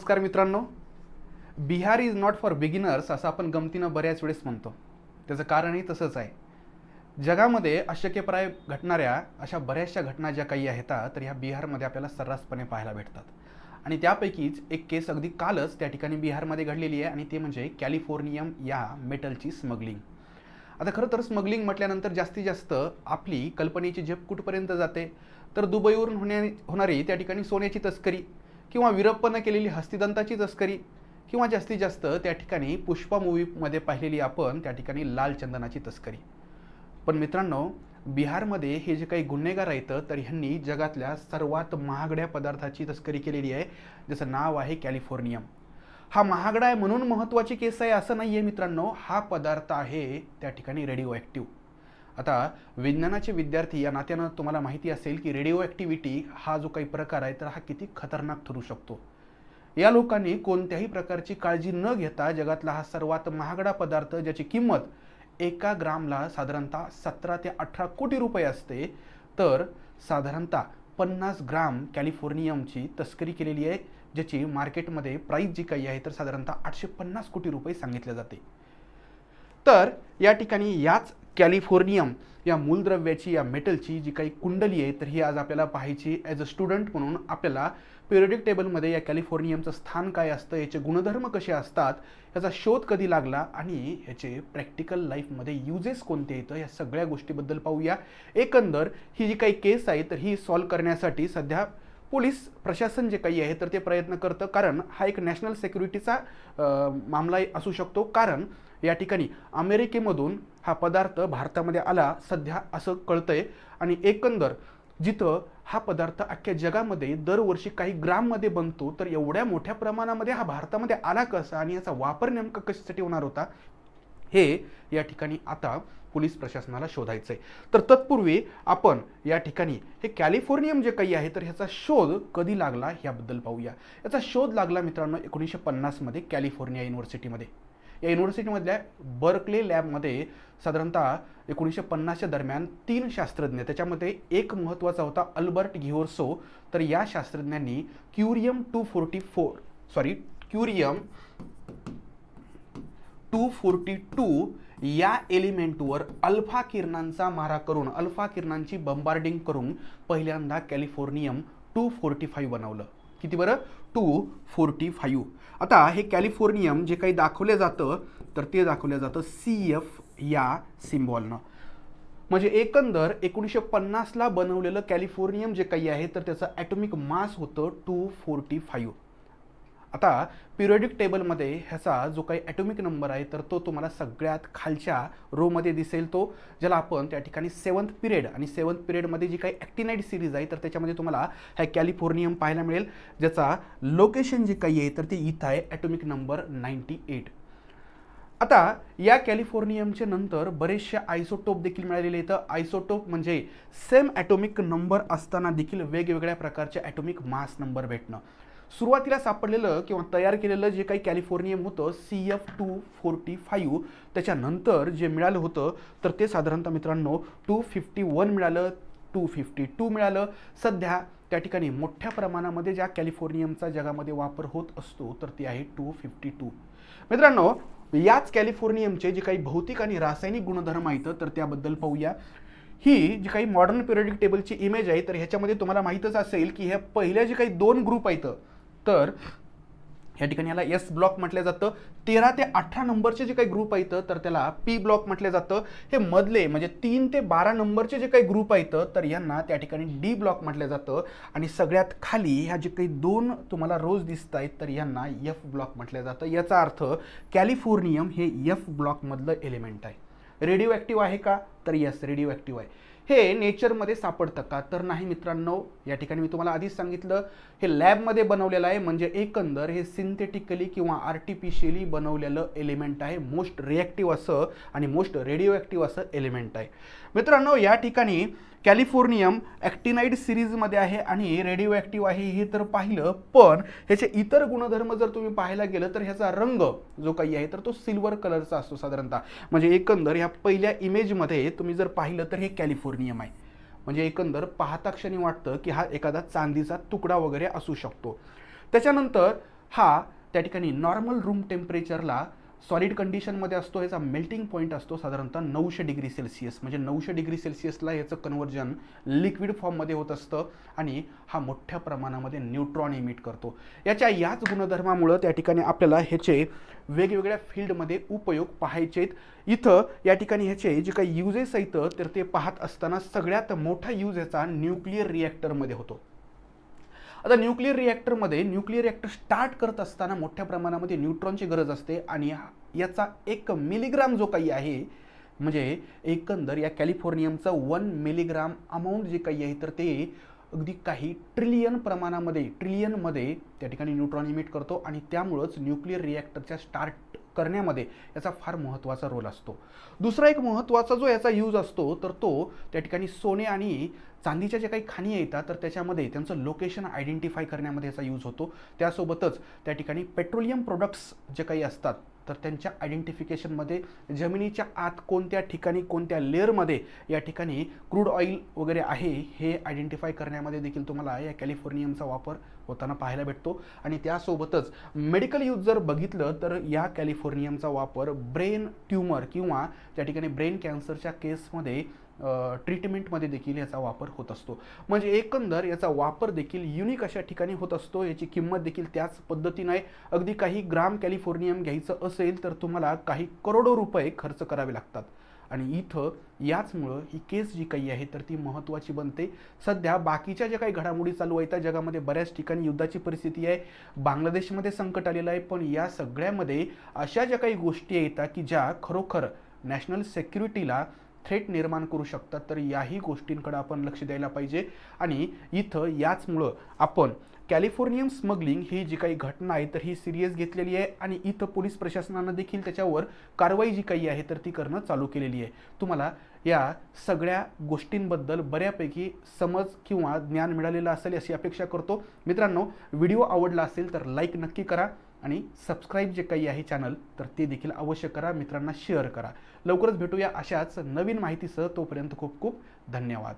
नमस्कार मित्रांनो. Bihar is not for beginners असं आपण गमतीनं बऱ्याच वेळेस म्हणतो. त्याचं कारणही तसंच आहे. जगामध्ये अशक्यप्राय घटणाऱ्या अशा बऱ्याचशा घटना ज्या काही आहेत तर ह्या बिहारमध्ये आपल्याला सर्रासपणे पाहायला भेटतात. आणि त्यापैकीच एक केस अगदी कालच त्या ठिकाणी बिहारमध्ये घडलेली आहे आणि ते म्हणजे कॅलिफोर्नियम या मेटलची स्मगलिंग. आता खरं तर स्मगलिंग म्हटल्यानंतर जास्तीत जास्त आपली कल्पनेची झेप कुठपर्यंत जाते? तर दुबईवरून होण्या होणारी त्या ठिकाणी सोन्याची तस्करी. किंवा विरप्पन केलेली हस्तिदंताची तस्करी किंवा जास्तीत जास्त त्या ठिकाणी पुष्पा मूवीमध्ये पाहिलेली आपण त्या ठिकाणी लाल चंदनाची तस्करी. पण मित्रांनो बिहारमध्ये हे जे काही गुन्हेगार आहेत तर ह्यांनी जगातल्या सर्वात महागड्या पदार्थाची तस्करी केलेली आहे ज्याचं नाव आहे कॅलिफोर्नियम. हा महागडा आहे म्हणून महत्त्वाची केस आहे असं नाही आहे मित्रांनो. हा पदार्थ आहे त्या ठिकाणी रेडिओ ॲक्टिव्ह आता विज्ञानाचे विद्यार्थी या नात्यानं तुम्हाला माहिती असेल की रेडिओ ॲक्टिव्हिटी हा जो काही प्रकार आहे तर हा किती खतरनाक ठरू शकतो. या लोकांनी कोणत्याही प्रकारची काळजी न घेता जगातला हा सर्वात महागडा पदार्थ ज्याची किंमत एका ग्रामला साधारणतः सतरा ते अठरा कोटी रुपये असते तर साधारणतः पन्नास ग्राम कॅलिफोर्नियमची तस्करी केलेली आहे ज्याची मार्केटमध्ये प्राईस जी काही आहे तर साधारणतः आठशे पन्नास कोटी रुपये सांगितले जाते. तर या ठिकाणी याच कॅलिफोर्नियम या मूलद्रव्याची या मेटलची जी काही कुंडली आहे तर ही आज आपल्याला पाहायची ॲज अ स्टुडंट म्हणून आपल्याला पिरियडिक टेबलमध्ये या कॅलिफोर्नियमचं स्थान काय असतं याचे गुणधर्म कसे असतात याचा शोध कधी लागला आणि ह्याचे प्रॅक्टिकल लाईफमध्ये युजेस कोणते येतं या सगळ्या गोष्टीबद्दल पाहूया. एकंदर ही जी काही केस आहे तर ही सॉल्व करण्यासाठी सध्या पोलीस प्रशासन जे काही आहे तर ते प्रयत्न करतं. कारण हा एक नॅशनल सिक्युरिटीचा मामला असू शकतो. कारण या ठिकाणी अमेरिकेमधून हा पदार्थ भारतामध्ये आला सध्या असं कळतंय. आणि एकंदर जिथं हा पदार्थ अख्ख्या जगामध्ये दरवर्षी काही ग्राममध्ये बनतो तर एवढ्या मोठ्या प्रमाणामध्ये हा भारतामध्ये आला कसा? आणि याचा वापर नेमका कशासाठी होणार होता? हे या ठिकाणी आता पोलीस प्रशासनाला शोधायचं आहे तर तत्पूर्वी आपण या ठिकाणी हे कॅलिफोर्नियम जे काही आहे तर ह्याचा शोध कधी लागला ह्याबद्दल पाहूया. याचा शोध लागला मित्रांनो एकोणीसशे पन्नासमध्ये कॅलिफोर्निया युनिव्हर्सिटीमध्ये. या युनिव्हर्सिटीमधल्या बर्कले लॅबमध्ये साधारणतः एकोणीसशे पन्नासच्या दरम्यान तीन शास्त्रज्ञ त्याच्यामध्ये एक महत्त्वाचा होता अल्बर्ट घिओर्सो तर या शास्त्रज्ञांनी curium two forty four sorry curium two forty two या एलिमेंटवर अल्फा किरणांचा मारा करून अल्फा किरणांची बंबार्डिंग करून पहिल्यांदा कॅलिफोर्नियम टू फोर्टी फाईव्ह बनवलं. किती बरं? Two forty five. आता हे कॅलिफोर्नियम जे काही दाखवलं जातं तर ते दाखवलं जातं सी एफ या सिम्बॉलनं म्हणजे एकंदर एकोणीसशे पन्नासला बनवलेलं कॅलिफोर्नियम जे काही आहे तर त्याचं ॲटॉमिक मास होतं टू फोर्टी फाईव्ह. आता पिरियडिक टेबलमध्ये ह्याचा जो काही ॲटॉमिक नंबर आहे तर तो तुम्हाला सगळ्यात खालच्या रोमध्ये दिसेल तो ज्याला आपण त्या ठिकाणी सेवन्थ पिरियड आणि सेवन्थ पिरियडमध्ये जी काही ॲक्टिनाईट सिरीज आहे तर त्याच्यामध्ये तुम्हाला हे कॅलिफोर्नियम पाहायला मिळेल ज्याचा लोकेशन जे काही आहे तर ते इथं आहे ॲटॉमिक नंबर नाईन्टी एट आता या कॅलिफोर्नियमचे नंतर बरेचसे आयसोटोप देखील मिळालेले आहेत. आयसोटोप म्हणजे सेम ॲटोमिक नंबर असताना देखील वेगवेगळ्या प्रकारचे ॲटोमिक मास नंबर भेटणं. सुरुवातीला सापडलेलं किंवा तयार केलेलं जे काही कॅलिफोर्नियम होतं C F two forty five त्याच्यानंतर जे मिळालं होतं तर ते साधारणतः मित्रांनो टू फिफ्टी वन मिळालं टू फिफ्टी टू मिळालं. सध्या त्या ठिकाणी मोठ्या प्रमाणामध्ये ज्या कॅलिफोर्नियमचा जगामध्ये वापर होत असतो तर ती आहे टू फिफ्टी टू. मित्रांनो याच कॅलिफोर्नियमचे जे काही भौतिक आणि रासायनिक गुणधर्म आहेत तर त्याबद्दल पाहूया. ही जी काही मॉडर्न पिरियडिक टेबलची इमेज आहे तर ह्याच्यामध्ये तुम्हाला माहीतच असेल की ह्या पहिल्या जे काही दोन ग्रुप आहेत तर या ठिकाणी याला एस ब्लॉक म्हटलं जातं. तेरा ते अठरा नंबरचे जे काही ग्रुप आहेत तर त्याला पी ब्लॉक म्हटलं जातं. हे मधले म्हणजे तीन ते बारा नंबरचे जे काही ग्रुप आहेत तर यांना त्या ठिकाणी डी ब्लॉक म्हटलं जातं. आणि सगळ्यात खाली ह्या जे काही दोन तुम्हाला रोज दिसत आहेत तर यांना एफ ब्लॉक म्हटलं जातं. याचा अर्थ कॅलिफोर्नियम हे एफ ब्लॉकमधलं एलिमेंट आहे. रेडिओ ॲक्टिव्ह आहे का? तर यस रेडिओ ॲक्टिव्ह आहे. हे नेचरमध्ये सापडतं का? तर नाही मित्रांनो या ठिकाणी मी तुम्हाला आधीच सांगितलं हे लॅबमध्ये बनवलेलं आहे म्हणजे एकंदर हे सिंथेटिकली किंवा आर्टिफिशियली बनवलेलं एलिमेंट आहे मोस्ट रिॲक्टिव्ह असं आणि मोस्ट रेडिओ ॲक्टिव्ह असं एलिमेंट आहे. मित्रांनो या ठिकाणी कॅलिफोर्नियम ॲक्टिनाईड सिरीजमध्ये आहे आणि रेडिओ ॲक्टिव्ह आहे हे तर पाहिलं पण ह्याचे इतर गुणधर्म जर तुम्ही पाहायला गेलं तर ह्याचा रंग जो काही आहे तर तो सिल्वर कलरचा असतो साधारणतः. म्हणजे एकंदर ह्या पहिल्या इमेजमध्ये तुम्ही जर पाहिलं तर हे कॅलिफोर्नियम आहे. म्हणजे एकंदर पाहता क्षणी वाटतं की हा एखादा चांदीचा तुकडा वगैरे असू शकतो. त्याच्यानंतर हा त्या ठिकाणी नॉर्मल रूम टेम्परेचरला सॉलिड कंडिशनमध्ये असतो ह्याचा मेल्टिंग पॉईंट असतो साधारणतः नऊशे डिग्री सेल्सिअस म्हणजे नऊशे डिग्री सेल्सिअसला याचं कन्वर्जन लिक्विड फॉर्ममध्ये होत असतं आणि हा मोठ्या प्रमाणामध्ये न्यूट्रॉन इमिट करतो. याच्या याच गुणधर्मामुळं त्या ठिकाणी आपल्याला ह्याचे वेगवेगळ्या फील्डमध्ये उपयोग पाहायचेत. इथं या ठिकाणी ह्याचे जे काही युजेस आहेत तर ते पाहत असताना सगळ्यात मोठा यूज याचा न्यूक्लिअर रिॲक्टरमध्ये होतो. आता न्यूक्लिअर रिॲक्टरमध्ये न्यूक्लिअर रिॲक्टर स्टार्ट करत असताना मोठ्या प्रमाणामध्ये न्यूट्रॉनची गरज असते आणि याचा एक मिलीग्राम जो काही आहे म्हणजे एकंदर या कॅलिफोर्नियमचं वन मिलीग्राम अमाऊंट जे काही आहे तर ते अगदी काही ट्रिलियन प्रमाणामध्ये ट्रिलियनमध्ये त्या ठिकाणी न्यूट्रॉन इमिट करतो आणि त्यामुळंच न्यूक्लिअर रिॲक्टरच्या स्टार्ट करण्यामध्ये याचा फार महत्त्वाचा रोल असतो. दुसरा एक महत्त्वाचा जो याचा यूज असतो तर तो त्या ठिकाणी सोने आणि चांदीच्या ज्या काही खाणी येतात तर त्याच्यामध्ये त्यांचं लोकेशन आयडेंटिफाय करण्यामध्ये याचा यूज होतो. त्यासोबतच त्या ठिकाणी पेट्रोलियम प्रोडक्ट्स जे काही असतात तर त्यांच्या आयडेंटिफिकेशनमध्ये जमिनीच्या आत कोणत्या ठिकाणी कोणत्या लेअरमध्ये या ठिकाणी क्रूड ऑइल वगैरे आहे हे आयडेंटिफाय करण्यामध्ये देखील तुम्हाला या कॅलिफोर्नियमचा वापर होताना पाहायला भेटतो. आणि त्यासोबतच मेडिकल यूज जर बघितलं तर या कॅलिफोर्नियमचा वापर ब्रेन ट्यूमर किंवा त्या ठिकाणी ब्रेन कॅन्सरच्या केसमध्ये ट्रीटमेंटमध्ये देखील याचा वापर होत असतो. म्हणजे एकंदर याचा वापर देखील युनिक अशा ठिकाणी होत असतो. याची किंमत देखील त्याच पद्धतीने आहे अगदी काही ग्राम कॅलिफोर्नियम घ्यायचं असेल तर तुम्हाला काही करोडो रुपये खर्च करावे लागतात. आणि इथं याचमुळं ही केस जी काही आहे तर ती महत्त्वाची बनते. सध्या बाकीच्या ज्या काही घडामोडी चालू आहेत त्या जगामध्ये बऱ्याच ठिकाणी युद्धाची परिस्थिती आहे. बांगलादेशमध्ये संकट आलेलं आहे पण या सगळ्यामध्ये अशा ज्या काही गोष्टी येतात की ज्या खरोखर नॅशनल सेक्युरिटीला थ्रेट निर्माण करू शकतात. तर याही गोष्टींकडे आपण लक्ष द्यायला पाहिजे. आणि इथं याचमुळं आपण कॅलिफोर्नियम स्मगलिंग ही जी काही घटना आहे तर ही सिरियस घेतलेली आहे. आणि इथं पोलीस प्रशासनानं देखील त्याच्यावर कारवाई जी काही आहे तर ती करणं चालू केलेली आहे. तुम्हाला या सगळ्या गोष्टींबद्दल बऱ्यापैकी समज किंवा ज्ञान मिळालेलं असेल अशी अपेक्षा करतो. मित्रांनो व्हिडिओ आवडला असेल तर लाईक नक्की करा. आणि सबस्क्राईब जे काही आहे चॅनल तर ते देखील अवश्य करा. मित्रांना शेअर करा. लवकरच भेटूया अशाच नवीन माहितीसह. तोपर्यंत खूप खूप धन्यवाद.